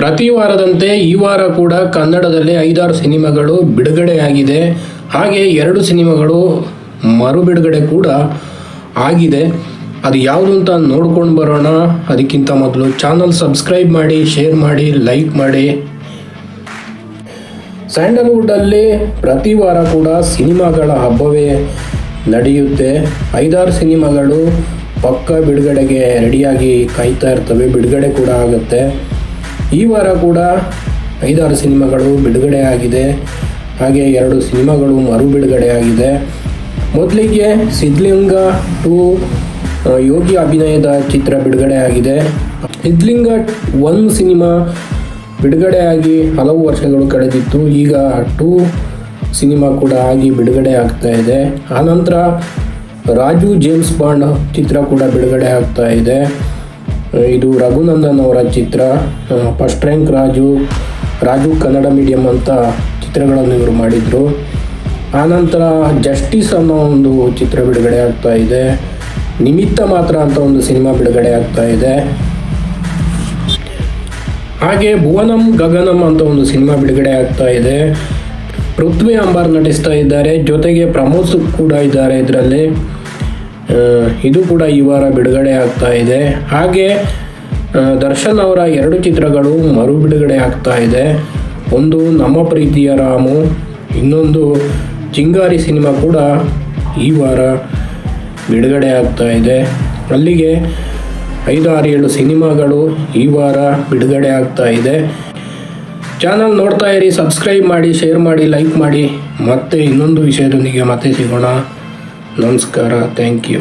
ಪ್ರತಿ ವಾರದಂತೆ ಈ ವಾರ ಕೂಡ ಕನ್ನಡದಲ್ಲಿ ಐದಾರು ಸಿನಿಮಾಗಳು ಬಿಡುಗಡೆಯಾಗಿದೆ. ಹಾಗೆ ಎರಡು ಸಿನಿಮಾಗಳು ಮರು ಬಿಡುಗಡೆ ಕೂಡ ಆಗಿದೆ. ಅದು ಯಾವುದು ಅಂತ ನೋಡ್ಕೊಂಡು ಬರೋಣ. ಅದಕ್ಕಿಂತ ಮೊದಲು ಚಾನಲ್ ಸಬ್ಸ್ಕ್ರೈಬ್ ಮಾಡಿ, ಶೇರ್ ಮಾಡಿ, ಲೈಕ್ ಮಾಡಿ. ಸ್ಯಾಂಡಲ್ವುಡ್ಡಲ್ಲಿ ಪ್ರತಿ ವಾರ ಕೂಡ ಸಿನಿಮಾಗಳ ಹಬ್ಬವೇ ನಡೆಯುತ್ತೆ. ಐದಾರು ಸಿನಿಮಾಗಳು ಪಕ್ಕ ಬಿಡುಗಡೆಗೆ ರೆಡಿಯಾಗಿ ಕಾಯ್ತಾ ಇರ್ತವೆ. ಬಿಡುಗಡೆ ಕೂಡ ಆಗುತ್ತೆ. ಈ ವಾರ ಕೂಡ ಐದಾರು ಸಿನಿಮಾಗಳು ಬಿಡುಗಡೆ ಆಗಿದೆ ಹಾಗೆ ಎರಡು ಸಿನಿಮಾಗಳು ಮರು ಬಿಡುಗಡೆ ಆಗಿದೆ ಮೊದಲಿಗೆ ಸಿದ್ಲಿಂಗ ಟು ಯೋಗಿ ಅಭಿನಯದ ಚಿತ್ರ ಬಿಡುಗಡೆ ಆಗಿದೆ ಸಿದ್ಲಿಂಗ ಒನ್ ಸಿನಿಮಾ ಬಿಡುಗಡೆಯಾಗಿ ಹಲವು ವರ್ಷಗಳು ಕಳೆದಿತ್ತು. ಈಗ ಟೂ ಸಿನಿಮಾ ಕೂಡ ಆಗಿ ಬಿಡುಗಡೆ ಆಗ್ತಾ ಇದೆ. ಆನಂತರ ರಾಜು ಜೇಮ್ಸ್ ಬಾಂಡ್ ಚಿತ್ರ ಕೂಡ ಬಿಡುಗಡೆ ಆಗ್ತಾ ಇದೆ. ಇದು ರಘುನಂದನ್ ಅವರ ಚಿತ್ರ. First rank Raju Raju Kannada medium ಅಂತ ಚಿತ್ರಗಳನ್ನು ಇವರು ಮಾಡಿದರು. ಆನಂತರ ಜಸ್ಟಿಸ್ ಅನ್ನೋ ಒಂದು ಚಿತ್ರ ಬಿಡುಗಡೆ ಆಗ್ತಾ ಇದೆ. ನಿಮಿತ್ತ ಮಾತ್ರ ಅಂತ ಒಂದು ಸಿನಿಮಾ ಬಿಡುಗಡೆ ಆಗ್ತಾ ಇದೆ. ಹಾಗೆ ಭುವನಂ, ಗಗನಂ ಅಂತ ಒಂದು ಸಿನಿಮಾ ಬಿಡುಗಡೆ ಆಗ್ತಾ ಇದೆ. ಪೃಥ್ವಿ ಅಂಬಾರ್ ನಟಿಸ್ತಾ ಇದ್ದಾರೆ. ಜೊತೆಗೆ ಪ್ರಮೋದ್ ಕೂಡ ಇದ್ದಾರೆ ಇದರಲ್ಲಿ. ಇದು ಕೂಡ ಈ ವಾರ ಬಿಡುಗಡೆ ಆಗ್ತಾ ಇದೆ. ಹಾಗೆ ದರ್ಶನ್ ಅವರ ಎರಡು ಚಿತ್ರಗಳು ಮರು ಬಿಡುಗಡೆ ಆಗ್ತಾ ಇದೆ. ಒಂದು ನಮ್ಮ ಪ್ರೀತಿಯ ರಾಮು, ಇನ್ನೊಂದು ಚಿಂಗಾರಿ ಸಿನಿಮಾ ಕೂಡ ಈ ವಾರ ಬಿಡುಗಡೆ ಆಗ್ತಾ ಇದೆ. ಅಲ್ಲಿಗೆ ಐದು ಆರು ಏಳು ಸಿನಿಮಾಗಳು ಈ ವಾರ ಬಿಡುಗಡೆ ಆಗ್ತಾ ಇದೆ. ಚಾನಲ್ ನೋಡ್ತಾ ಇರಿ, ಸಬ್ಸ್ಕ್ರೈಬ್ ಮಾಡಿ, ಶೇರ್ ಮಾಡಿ, ಲೈಕ್ ಮಾಡಿ. ಮತ್ತೆ ಇನ್ನೊಂದು ವಿಷಯದೊಂದಿಗೆ ಮತ್ತೆ ಸಿಗೋಣ. ನಮಸ್ಕಾರ ಥ್ಯಾಂಕ್ ಯು